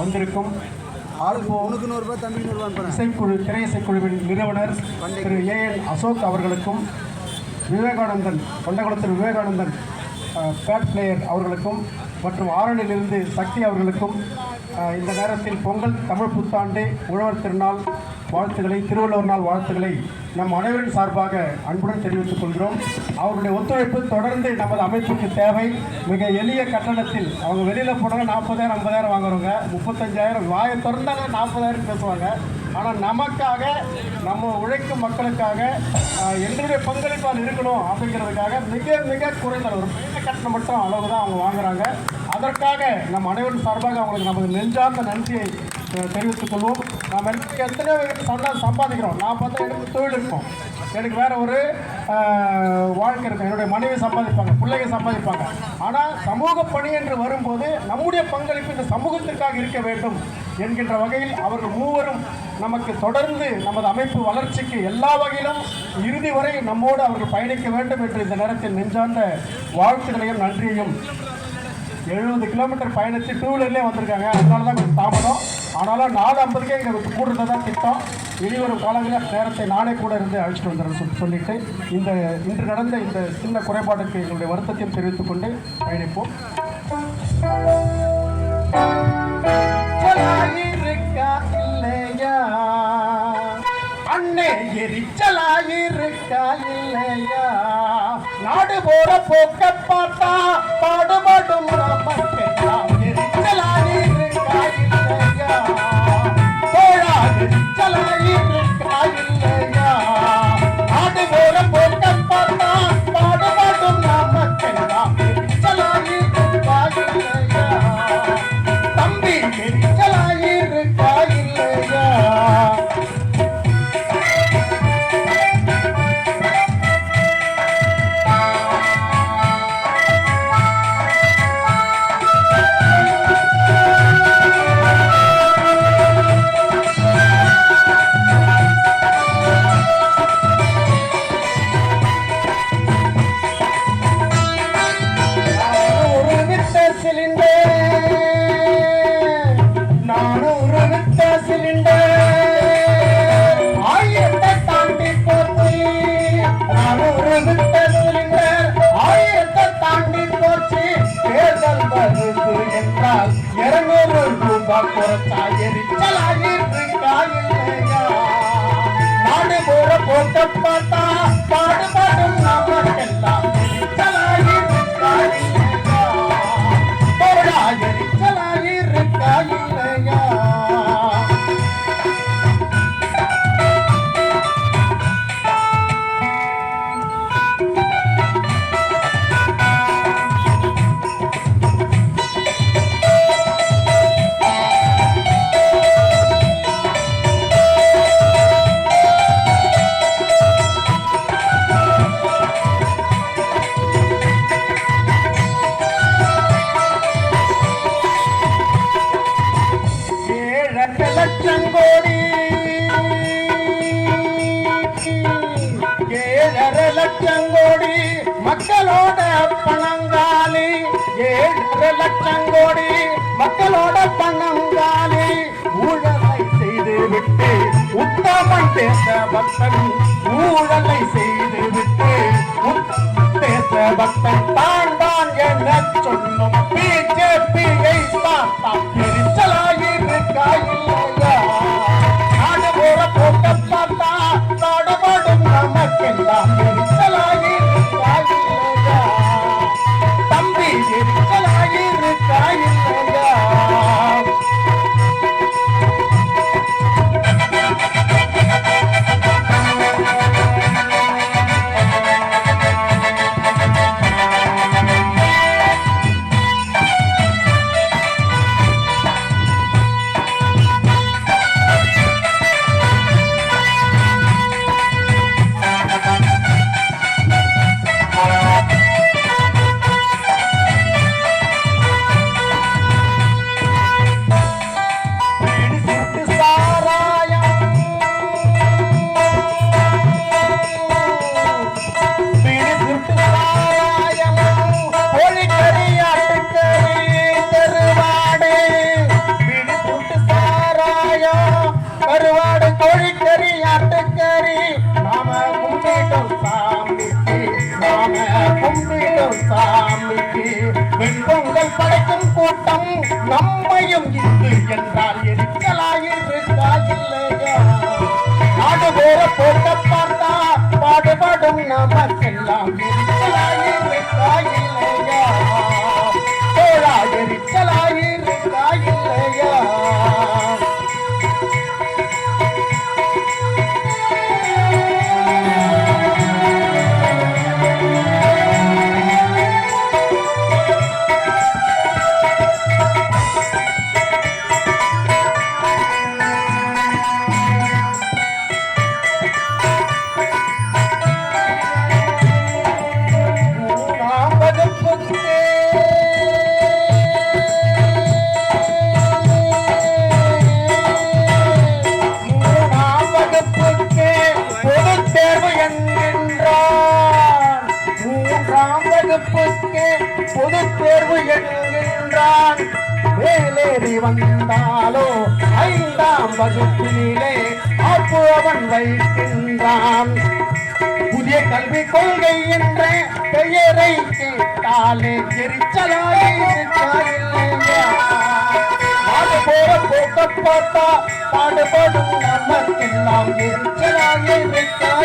வந்திருக்கும். உனக்கு நூறுரூபா நூறுரூவா அனுப்புகிறேன் இசைக்குழு திரை இசைக்குழுவின் நிறுவனர் திரு ஏ என் அசோக் அவர்களுக்கும் விவேகானந்தன் கொண்டகுளத்தில் விவேகானந்தன் பேட் பிளேயர் அவர்களுக்கும் மற்றும் ஆரணிலிருந்து சக்தி அவர்களுக்கும் இந்த நேரத்தில் பொங்கல் தமிழ் புத்தாண்டு உழவர் திருநாள் வாழ்த்துக்களை திருவள்ளுவர் நாள் வாழ்த்துக்களை நம் அனைவரின் சார்பாக அன்புடன் தெரிவித்துக் கொள்கிறோம். அவருடைய ஒத்துழைப்பு தொடர்ந்து நமது அமைப்புக்கு தேவை. மிக எளிய கட்டணத்தில் அவங்க வெளியில் போனாங்க நாற்பதாயிரம் ஐம்பதாயிரம் வாங்குறவங்க முப்பத்தஞ்சாயிரம் வாயை திறந்தாங்க நாற்பதாயிரம் பேசுவாங்க. ஆனால் நமக்காக நம்ம உழைக்கும் மக்களுக்காக எங்களுடைய பங்களிப்பால் இருக்கணும் அப்படிங்கிறதுக்காக மிக மிக குறைந்த ஒரு பெரிய கட்டணம் மட்டும் அளவு தான் அவங்க வாங்குறாங்க. அதற்காக நம் அனைவரும் சார்பாக அவங்களுக்கு நமது நெஞ்சார்ந்த நன்றியை தெரிவித்துக் கொள்வோம் நாம் எல்லாரும் எத்தனையோ சொன்னால் சம்பாதிக்கிறோம். நான் பார்த்தா எனக்கு தொழில் இருக்கும். எனக்கு வேற ஒரு வாழ்க்கை இருக்கும். என்னுடைய மனைவி சம்பாதிப்பாங்க பிள்ளைங்க சம்பாதிப்பாங்க. ஆனால் சமூக பணி என்று வரும்போது நம்முடைய பங்களிப்பு இந்த சமூகத்திற்காக இருக்க வேண்டும் என்கின்ற வகையில் அவர்கள் மூவரும் நமக்கு தொடர்ந்து நமது அமைப்பு வளர்ச்சிக்கு எல்லா வகையிலும் இறுதி வரை நம்மோடு அவர்கள் பயணிக்க வேண்டும் என்று இந்த நேரத்தில் நெஞ்சார்ந்த வாழ்த்துக்களையும் நன்றியையும் எழுபது கிலோமீட்டர் பயணித்து டூ வீலர்லேயே வந்திருக்காங்க. அதனால தான் கொஞ்சம் தாமதம். ஆனாலும் நாலு ஐம்பதுக்கே இங்கே கூடுறதா தான் திட்டம். இனிவரும் காலங்களில் நேரத்தை நானே கூட இருந்து அழைச்சிட்டு வந்துடுறேன் சொல்லி சொல்லிட்டு இந்த இன்று நடந்த இந்த சின்ன குறைபாடுக்கு எங்களுடைய வருத்தத்தையும் தெரிவித்துக் கொண்டு பயணிப்போம். அண்ணே எரிச்சலாயிருக்கா இல்லையா? நாடு போற போக்க பார்த்தா பாடுபடும் நமக்கு ரூபாய் குறைச்சா எரிச்சலாயிருக்கா நாடு போற போட்ட பார்த்தா ஏழரை லட்சம் கோடி மக்களோட பணங்காலி. ஏழரை லட்சம் கோடி மக்களோட பணங்காலி. ஊழலை செய்து விட்டு உத்தமன் தேச பக்தன் ஊழலை செய்து வெண்பொங்கல் படைக்கும் கூட்டம் நம்மையும் இங்கு என்றால் வகுப்புக்கு பொதுத் தேர்வு என்கின்றான். மேலேறி வந்தாலோ ஐந்தாம் வகுப்பினிலே அப்பு அவன் வைக்கின்றான். புதிய கல்விக் கொள்கை என்ற பெயரை கேட்டாலே எரிச்சலாக நாடு போக்க பார்த்தா பாடுபடும் நமக்கெல்லாம் எரிச்சலாயிருக்கா இல்லையா